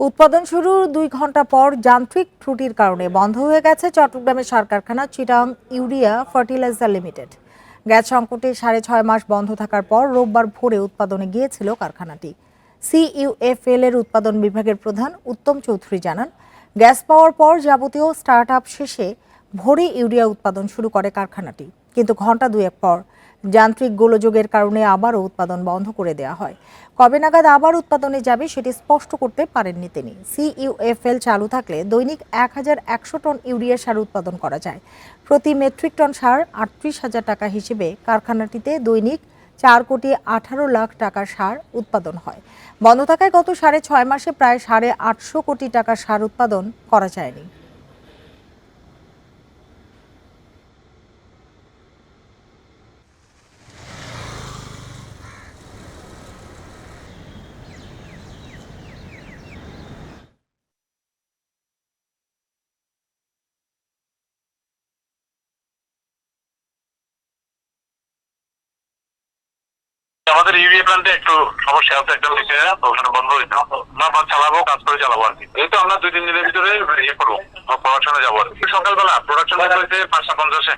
উৎপাদন শুরুর দুই ঘণ্টা পর যান্ত্রিক ত্রুটির কারণে বন্ধ হয়ে গেছে চট্টগ্রামের সার কারখানা Chittagong urea fertiliser limited. Gas সংকটে সাড়ে ছয় মাস বন্ধ থাকার পর রোববার ভোরে উৎপাদনে গিয়েছিল কারখানাটি। সিইউএফএল এর উৎপাদন বিভাগের প্রধান উত্তম চৌধুরী জানান, গ্যাস পাওয়ার পর যাবতীয় স্টার্ট আপ শেষে ভোরে ইউরিয়া উৎপাদন শুরু করে কারখানাটি, কিন্তু ঘণ্টা দুয়েক পর যান্ত্রিক গোলযোগের কারণে আবারও উৎপাদন বন্ধ করে দেওয়া হয়। কবে নাগাদ আবার উৎপাদনে যাবে সেটি স্পষ্ট করতে পারেননি তিনি। সিইউএফএল চালু থাকলে দৈনিক এক হাজার একশো টন ইউরিয়া সার উৎপাদন করা যায়। প্রতি মেট্রিক টন সার আটত্রিশ হাজার টাকা হিসেবে কারখানাটিতে দৈনিক চার কোটি আঠারো লাখ টাকার সার উৎপাদন হয়। বন্ধ থাকায় গত সাড়ে ছয় মাসে প্রায় সাড়ে আটশো কোটি টাকার সার উৎপাদন করা যায়নি। আমাদের ইউরিয়া প্ল্যান্টে একটু সমস্যা আছে, একটা হয়েছে ওখানে বন্ধ হয়েছে না বা চালাবো, কাজ করে চালাবো আর কি। এই তো আমরা দুই, তিন দিনের ভিতরে ইয়ে করব প্রোডাকশনে যাব আর কি। সকালবেলা প্রোডাকশন হয়েছে পাঁচটা পঞ্চাশে।